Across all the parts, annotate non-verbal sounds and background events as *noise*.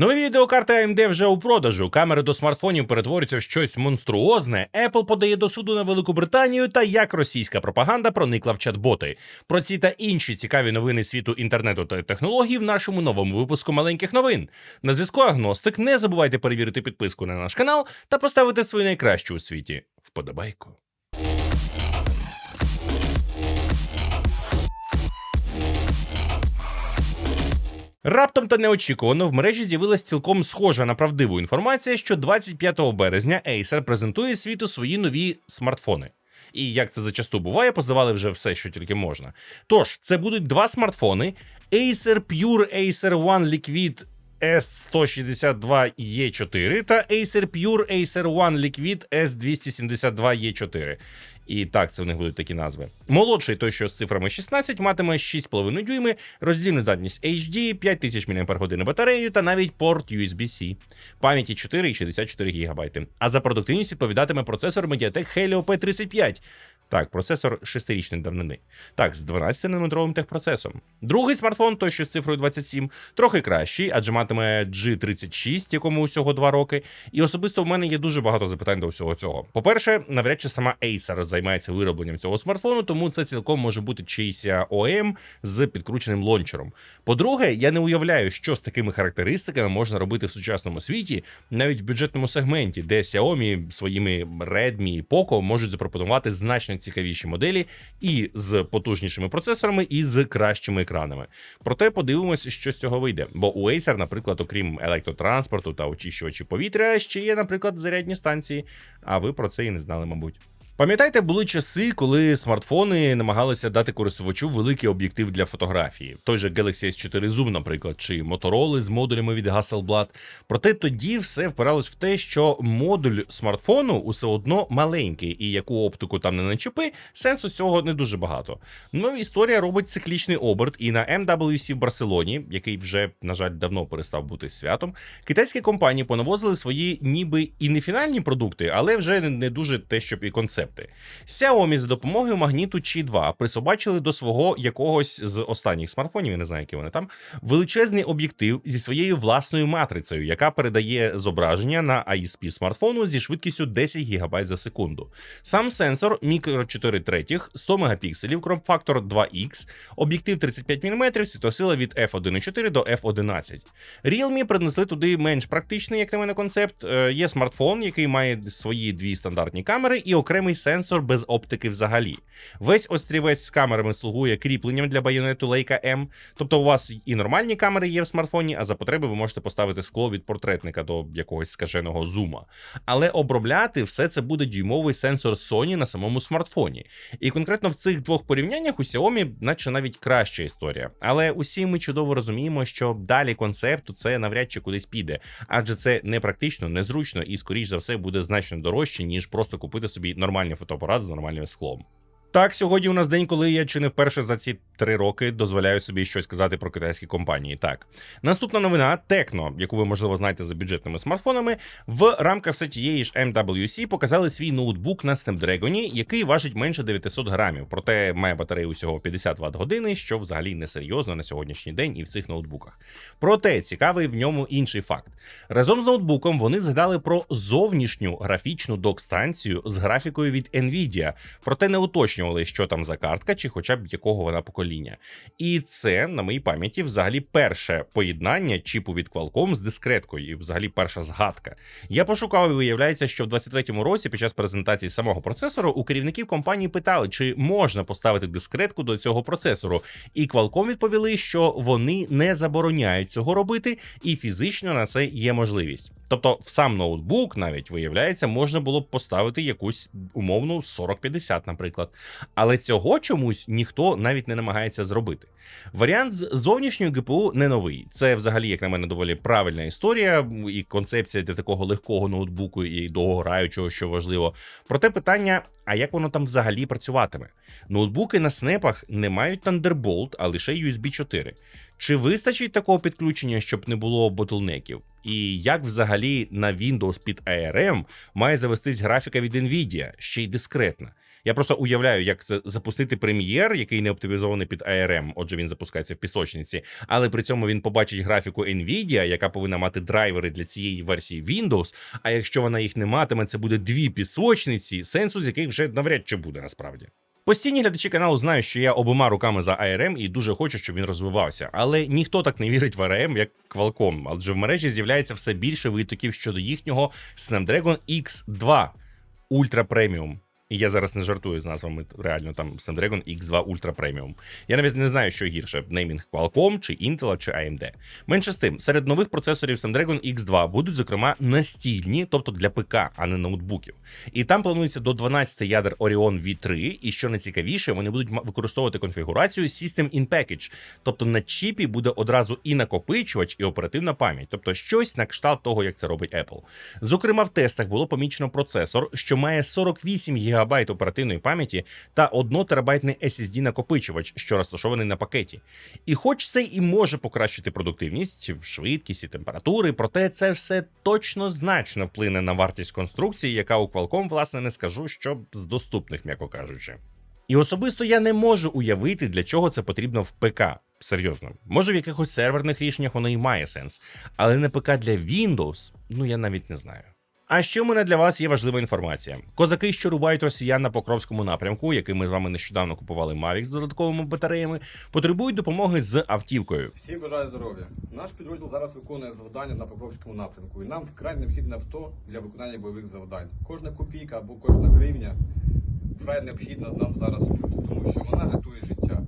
Нові відеокарти AMD вже у продажу. Камери до смартфонів перетворюються в щось монструозне. Apple подає до суду на Велику Британію та як російська пропаганда проникла в чат-боти. Про ці та інші цікаві новини світу інтернету та технологій в нашому новому випуску маленьких новин. На зв'язку Агностик. Не забувайте перевірити підписку на наш канал та поставити свою найкращу у світі вподобайку. Раптом та неочікувано в мережі з'явилась цілком схожа на правдиву інформація, що 25 березня Acer презентує світу свої нові смартфони. І як це зачасту буває, поздавали вже все, що тільки можна. Тож, це будуть два смартфони: Acer Pure Acer One Liquid S162E4 та Acer Pure Acer One Liquid S272E4. І так, це в них будуть такі назви. Молодший, той, що з цифрами 16, матиме 6,5 дюйми, роздільну здатність HD, 5000 мАч батарею та навіть порт USB-C. Пам'яті 4 і 64 ГБ. А за продуктивність відповідатиме процесор Mediatek Helio P35. Так, процесор 6-річної давнини. Так, з 12-нанометровим техпроцесом. Другий смартфон, той що з цифрою 27, трохи кращий, адже матиме G36, якому усього 2 роки. І особисто в мене є дуже багато запитань до всього цього. По-перше, навряд чи сама Acer займається виробленням цього смартфону, тому це цілком може бути чийсь OEM з підкрученим лончером. По-друге, я не уявляю, що з такими характеристиками можна робити в сучасному світі, навіть в бюджетному сегменті, де Xiaomi своїми Redmi і Poco можуть запропонувати значно цікавіші моделі і з потужнішими процесорами, і з кращими екранами. Проте подивимось, що з цього вийде. Бо у Acer, наприклад, окрім електротранспорту та очищувачів повітря, ще є, наприклад, зарядні станції. А ви про це і не знали, мабуть. Пам'ятаєте, були часи, коли смартфони намагалися дати користувачу великий об'єктив для фотографії, той же Galaxy S4 Zoom, наприклад, чи Motorola з модулями від Hasselblad. Проте тоді все впиралось в те, що модуль смартфону усе одно маленький, і яку оптику там не начепи, сенсу цього не дуже багато. Ну історія робить циклічний оберт, і на MWC в Барселоні, який вже, на жаль, давно перестав бути святом, китайські компанії понавозили свої ніби і не фінальні продукти, але вже не дуже те, щоб і концепт концепти. Xiaomi за допомогою магніту Qi 2 присобачили до свого якогось з останніх смартфонів, я не знаю, які вони там, величезний об'єктив зі своєю власною матрицею, яка передає зображення на ISP смартфону зі швидкістю 10 ГБ за секунду. Сам сенсор мікро 4 третіх, 100 мегапікселів, кроп-фактор 2X, об'єктив 35 мм, світосила від F1.4 до F11. Realme принесли туди менш практичний, як на мене, концепт. Е, є смартфон, який має свої дві стандартні камери і окремий сенсор без оптики взагалі. Весь острівець з камерами слугує кріпленням для байонету Leica M, тобто у вас і нормальні камери є в смартфоні, а за потреби ви можете поставити скло від портретника до якогось скаженого зума. Але обробляти все це буде дюймовий сенсор Sony на самому смартфоні. І конкретно в цих двох порівняннях у Xiaomi, наче навіть краща історія. Але усі ми чудово розуміємо, що далі концепту це навряд чи кудись піде, адже це не практично, незручно і, скоріш за все, буде значно дорожче, ніж просто купити собі нормальний фотоапарат з нормальним склом. Так, сьогодні у нас день, коли я чи не вперше за ці три роки дозволяю собі щось казати про китайські компанії. Так, наступна новина Tecno, яку ви можливо знаєте за бюджетними смартфонами, в рамках все тієї ж MWC показали свій ноутбук на Snapdragon, який важить менше 900 грамів, проте має батарею усього 50 Вт години, що взагалі не серйозно на сьогоднішній день і в цих ноутбуках. Проте цікавий в ньому інший факт. Разом з ноутбуком вони згадали про зовнішню графічну док-станцію з графікою від Nvidia, проте не уточнюють уточнювали, що там за картка, чи хоча б якого вона покоління. І це, на моїй пам'яті, взагалі перше поєднання чіпу від Qualcomm з дискреткою, і взагалі перша згадка. Я пошукав і виявляється, що в 23-му році, під час презентації самого процесору, у керівників компанії питали, чи можна поставити дискретку до цього процесору. І Qualcomm відповіли, що вони не забороняють цього робити, і фізично на це є можливість. Тобто, в сам ноутбук навіть виявляється, можна було б поставити якусь умовну 4050, наприклад. Але цього чомусь ніхто навіть не намагається зробити. Варіант з зовнішньою ГПУ не новий. Це взагалі, як на мене, доволі правильна історія і концепція для такого легкого ноутбуку і довгограючого, що важливо. Проте питання: а як воно там взагалі працюватиме? Ноутбуки на снепах не мають Thunderbolt, а лише USB 4. Чи вистачить такого підключення, щоб не було ботлнеків? І як взагалі на Windows під ARM має завестись графіка від Nvidia, ще й дискретна? Я просто уявляю, як це запустити прем'єр, який не оптимізований під ARM, отже, він запускається в пісочниці, але при цьому він побачить графіку Nvidia, яка повинна мати драйвери для цієї версії Windows. А якщо вона їх не матиме, це буде дві пісочниці, сенсу з яких вже навряд чи буде насправді. Постійні глядачі каналу знають, що я обома руками за ARM і дуже хочу, щоб він розвивався. Але ніхто так не вірить в ARM, як Qualcomm, адже в мережі з'являється все більше витоків щодо їхнього Snapdragon X2 Ultra Premium. І я зараз не жартую з назвами реально там Snapdragon X2 Ultra Premium. Я навіть не знаю, що гірше: неймінг Qualcomm, чи Intel, чи AMD. Менше з тим, серед нових процесорів Snapdragon X2 будуть, зокрема, настільні, тобто для ПК, а не ноутбуків. І там планується до 12 ядер Orion V3, і що найцікавіше, вони будуть використовувати конфігурацію System in Package. Тобто на чіпі буде одразу і накопичувач, і оперативна пам'ять, тобто щось на кшталт того, як це робить Apple. Зокрема, в тестах було помічено процесор, що має 48 ГБ оперативної пам'яті та 1 терабайтний SSD накопичувач, що розташований на пакеті. І хоч це і може покращити продуктивність, швидкість і температури, проте це все точно значно вплине на вартість конструкції, яка у Qualcomm, власне, не скажу, що з доступних, м'яко кажучи. І особисто я не можу уявити, для чого це потрібно в ПК. Серйозно, може в якихось серверних рішеннях воно і має сенс, але на ПК для Windows, ну я навіть не знаю. А ще у мене для вас є важлива інформація. Козаки, що рубають росіян на Покровському напрямку, який ми з вами нещодавно купували Mavic з додатковими батареями, потребують допомоги з автівкою. Всім бажаю здоров'я. Наш підрозділ зараз виконує завдання на Покровському напрямку, і нам вкрай необхідне авто для виконання бойових завдань. Кожна копійка або кожна гривня вкрай необхідна нам зараз тому що вона рятує життя.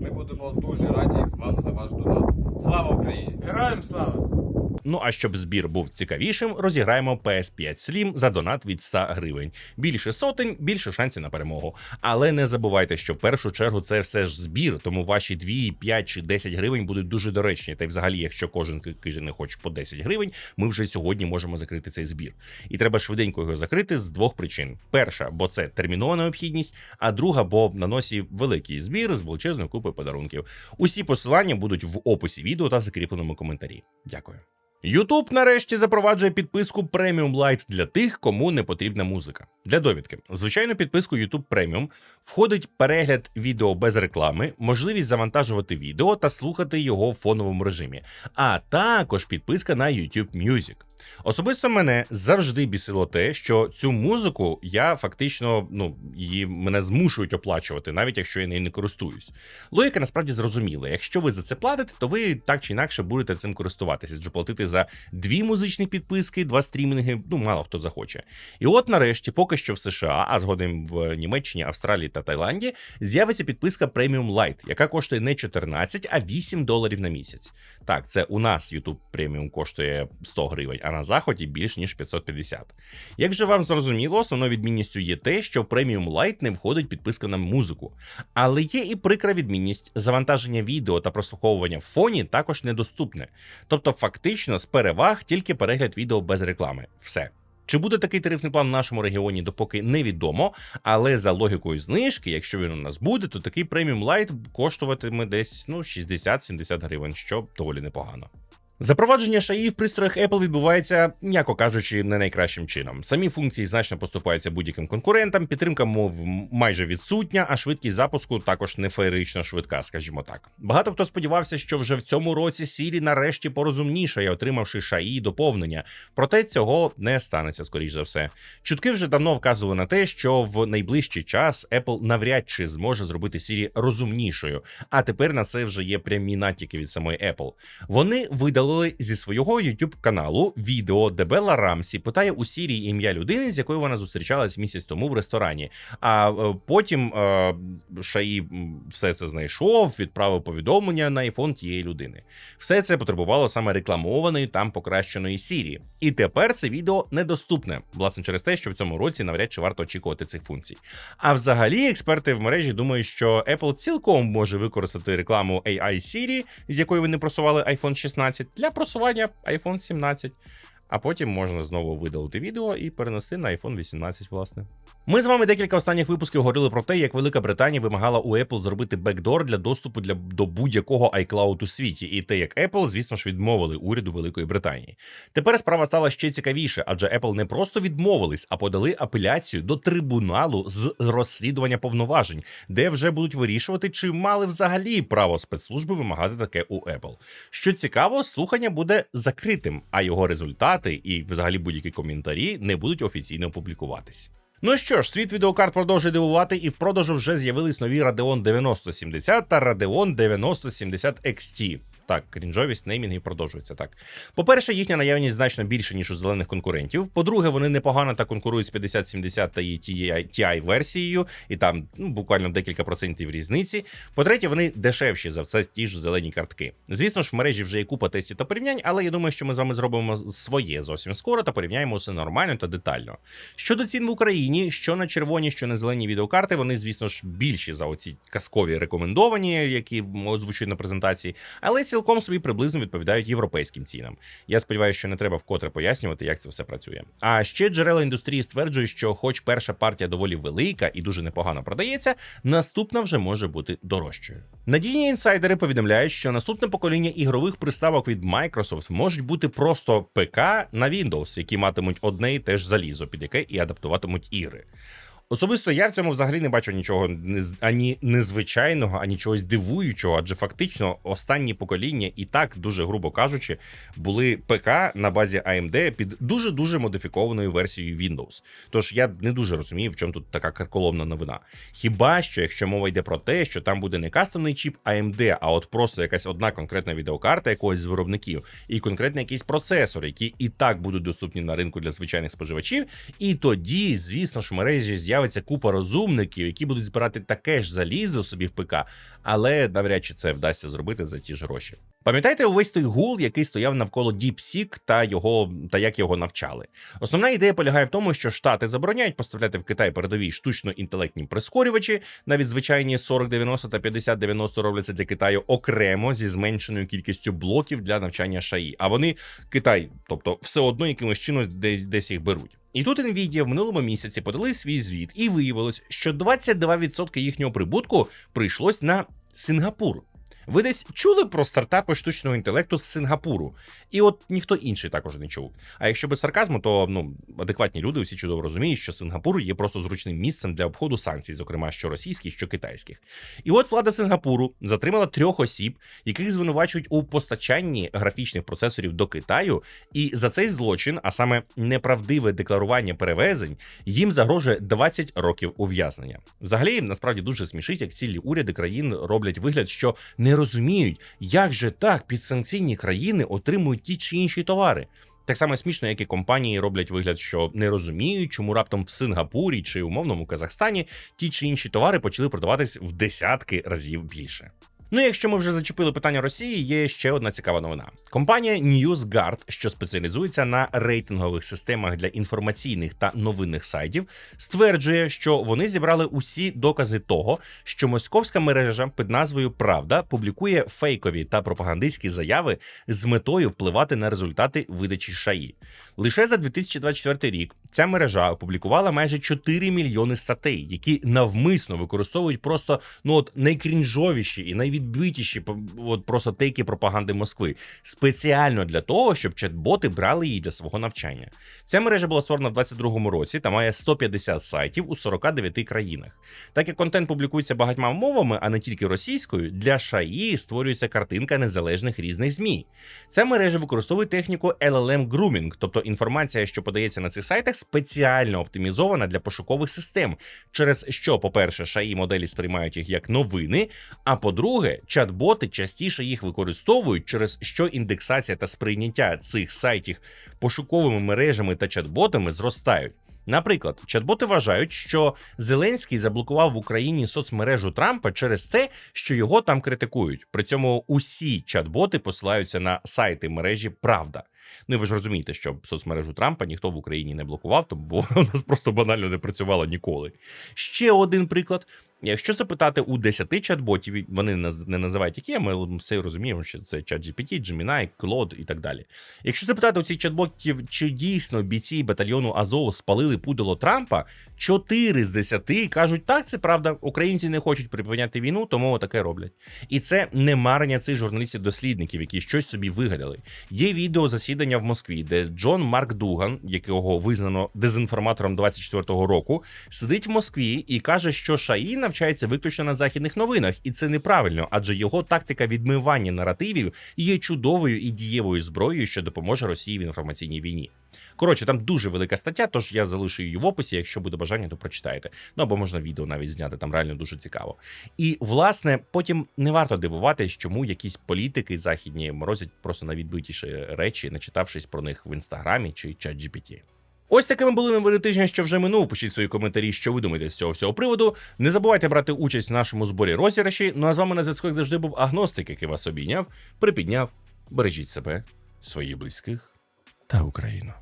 Ми будемо дуже раді вам за ваш донат. Слава Україні! Героям слава! Ну а щоб збір був цікавішим, розіграємо PS5 Slim за донат від 100 гривень. Більше сотень, більше шансів на перемогу. Але не забувайте, що в першу чергу це все ж збір, тому ваші 2, 5 чи 10 гривень будуть дуже доречні. Та й взагалі, якщо кожен кижене хоче по 10 гривень, ми вже сьогодні можемо закрити цей збір. І треба швиденько його закрити з двох причин: перша, бо це термінова необхідність, а друга, бо на носі великий збір з величезною купою подарунків. Усі посилання будуть в описі відео та закріпленому коментарі. Дякую. YouTube нарешті запроваджує підписку Premium Lite для тих, кому не потрібна музика. Для довідки, в звичайну підписку YouTube Premium входить перегляд відео без реклами, можливість завантажувати відео та слухати його в фоновому режимі, а також підписка на YouTube Music. Особисто мене завжди бісило те, що цю музику я фактично ну її мене змушують оплачувати, навіть якщо я нею не користуюсь. Логіка насправді зрозуміла. Якщо ви за це платите, то ви так чи інакше будете цим користуватися. Адже платити за дві музичні підписки, два стрімінги, ну мало хто захоче. І от нарешті, поки що в США, а згодом в Німеччині, Австралії та Таїланді, з'явиться підписка Premium Lite, яка коштує не 14, а 8 доларів на місяць. Так, це у нас YouTube Premium коштує 100 гривень, а на заході більш ніж 550. Як же вам зрозуміло, основною відмінністю є те, що в Premium Lite не входить підписка на музику. Але є і прикра відмінність: завантаження відео та прослуховування в фоні також недоступне. Тобто, фактично, з переваг тільки перегляд відео без реклами. Все. Чи буде такий тарифний план в нашому регіоні, допоки невідомо, але за логікою знижки, якщо він у нас буде, то такий преміум лайт коштуватиме десь ну 60-70 гривень, що доволі непогано. Запровадження шаї в пристроях Apple відбувається, м'яко кажучи, не найкращим чином. Самі функції значно поступаються будь-яким конкурентам, підтримка мов майже відсутня, а швидкість запуску також не феєрично швидка, скажімо так. Багато хто сподівався, що вже в цьому році Siri нарешті порозумнішає, отримавши шаї доповнення. Проте цього не станеться, скоріш за все. Чутки вже давно вказували на те, що в найближчий час Apple навряд чи зможе зробити Siri розумнішою. А тепер на це вже є прямі натяки від самої Apple. Вони видали зі свого YouTube каналу відео, де Белла Рамсі питає у Сірі ім'я людини, з якою вона зустрічалась місяць тому в ресторані. А е, потім е, Шаї все це знайшов, відправив повідомлення на айфон тієї людини. Все це потребувало саме рекламованої там покращеної Сірі. І тепер це відео недоступне, власне, через те, що в цьому році навряд чи варто очікувати цих функцій. А взагалі, експерти в мережі думають, що Apple цілком може використати рекламу AI Siri, з якої вони просували iPhone 16, для просування iPhone 17. А потім можна знову видалити відео і перенести на iPhone 18, власне. Ми з вами декілька останніх випусків говорили про те, як Велика Британія вимагала у Apple зробити бекдор для доступу для до будь-якого iCloud у світі, і те, як Apple, звісно ж, відмовили уряду Великої Британії. Тепер справа стала ще цікавіше, адже Apple не просто відмовились, а подали апеляцію до трибуналу з розслідування повноважень, де вже будуть вирішувати, чи мали взагалі право спецслужби вимагати таке у Apple. Що цікаво, слухання буде закритим, а його результати і взагалі будь-які коментарі не будуть офіційно опублікуватись. Ну що ж, світ відеокарт продовжує дивувати, і в продажу вже з'явились нові Radeon 9070 та Radeon 9070 XT. Так, крінжовість неймінгів продовжується так. По-перше, їхня наявність значно більше, ніж у зелених конкурентів. По-друге, вони непогано так конкурують з 5070 та її TI версією, і там ну, буквально декілька процентів різниці. По-третє, вони дешевші за все ті ж зелені картки. Звісно ж, в мережі вже є купа тестів та порівнянь, але я думаю, що ми з вами зробимо своє зовсім скоро та порівняємо все нормально та детально. Щодо цін в Україні, що на червоні, що на зелені відеокарти, вони, звісно ж, більші за оці казкові рекомендовані, які озвучують на презентації, але цілком собі приблизно відповідають європейським цінам. Я сподіваюся, що не треба вкотре пояснювати, як це все працює. А ще джерела індустрії стверджують, що, хоч перша партія доволі велика і дуже непогано продається, наступна вже може бути дорожчою. Надійні інсайдери повідомляють, що наступне покоління ігрових приставок від Microsoft можуть бути просто ПК на Windows, які матимуть одне і те ж залізо, під яке і адаптуватимуть ігри. Особисто я в цьому взагалі не бачу нічого ані незвичайного, ані чогось дивуючого, адже фактично останні покоління і так, дуже грубо кажучи, були ПК на базі AMD під дуже дуже модифікованою версією Windows. Тож я не дуже розумію, в чому тут така карколомна новина. Хіба що, якщо мова йде про те, що там буде не кастомний чіп AMD, а от просто якась одна конкретна відеокарта якогось з виробників, і конкретний якийсь процесор, які і так будуть доступні на ринку для звичайних споживачів, і тоді, звісно ж, в мережі з'явиться купа розумників, які будуть збирати таке ж залізо собі в ПК, але навряд чи це вдасться зробити за ті ж гроші. Пам'ятаєте увесь той гул, який стояв навколо DeepSeek та його та як його навчали? Основна ідея полягає в тому, що штати забороняють поставляти в Китай передові штучно інтелектні прискорювачі, навіть звичайні 4090 та 5090 робляться для Китаю окремо зі зменшеною кількістю блоків для навчання шаї. А вони Китай, тобто все одно якимось чином десь десь їх беруть. І тут Nvidia в минулому місяці подали свій звіт, і виявилось, що 22% їхнього прибутку прийшлось на Сингапур. Ви десь чули про стартапи штучного інтелекту з Сингапуру, і от ніхто інший також не чув. А якщо без сарказму, то ну адекватні люди всі чудово розуміють, що Сингапур є просто зручним місцем для обходу санкцій, зокрема що російських, що китайських. І от влада Сингапуру затримала трьох осіб, яких звинувачують у постачанні графічних процесорів до Китаю, і за цей злочин, а саме неправдиве декларування перевезень, їм загрожує 20 років ув'язнення. Взагалі, насправді дуже смішить, як цілі уряди країн роблять вигляд, що не розуміють, як же так підсанкційні країни отримують ті чи інші товари. Так само смішно, як і компанії роблять вигляд, що не розуміють, чому раптом в Сингапурі чи умовному Казахстані ті чи інші товари почали продаватись в десятки разів більше. Ну, якщо ми вже зачепили питання Росії, є ще одна цікава новина. Компанія NewsGuard, що спеціалізується на рейтингових системах для інформаційних та новинних сайтів, стверджує, що вони зібрали усі докази того, що московська мережа під назвою Правда публікує фейкові та пропагандистські заяви з метою впливати на результати видачі шаї. Лише за 2024 рік ця мережа опублікувала майже 4 мільйони статей, які навмисно використовують просто ну от найкрінжовіші і найвідбитіші от просто тейки пропаганди Москви спеціально для того, щоб чат-боти брали її для свого навчання. Ця мережа була створена в 2022 році та має 150 сайтів у 49 країнах. Так як контент публікується багатьма мовами, а не тільки російською, для шаї створюється картинка незалежних різних змі. Ця мережа використовує техніку LLM Grooming, тобто інформація, що подається на цих сайтах, спеціально оптимізована для пошукових систем, через що, по-перше, шаї моделі сприймають їх як новини. А по-друге, чат-боти частіше їх використовують, через що індексація та сприйняття цих сайтів пошуковими мережами та чат-ботами зростають. Наприклад, чат-боти вважають, що Зеленський заблокував в Україні соцмережу Трампа через те, що його там критикують. При цьому усі чат-боти посилаються на сайти мережі Правда. Ну і ви ж розумієте, що соцмережу Трампа ніхто в Україні не блокував, тому бо *laughs* у нас просто банально не працювало ніколи. Ще один приклад. Якщо запитати у 10 чат-ботів, вони не називають які, ми все розуміємо, що це ChatGPT, Gemini, Claude і так далі. Якщо запитати у цих чат-ботів, чи дійсно бійці батальйону Азов спалили пудало Трампа, 4 з 10 кажуть, так, це правда, українці не хочуть припиняти війну, тому таке роблять. І це не марення цих журналістів-дослідників, які щось собі вигадали. Є відео засідання в Москві, де Джон Марк Дуган, якого визнано дезінформатором 24-го року, сидить в Москві і каже, що Шаї навчається виключно на західних новинах, і це неправильно, адже його тактика відмивання наративів є чудовою і дієвою зброєю, що допоможе Росії в інформаційній війні. Коротше, там дуже велика стаття, тож я залишу її в описі. Якщо буде бажання, то прочитайте. Ну або можна відео навіть зняти, там реально дуже цікаво. І власне потім не варто дивуватись, чому якісь політики західні морозять просто найвідбитіші речі, начитавшись про них в інстаграмі чи чат GPT. Ось такими були новини тижня, що вже минув. Пишіть свої коментарі, що ви думаєте з цього всього приводу. Не забувайте брати участь в нашому зборі розіграші. Ну а з вами на зв'язку як завжди був агностик, який вас обійняв, припідняв. Бережіть себе, своїх близьких та Україну.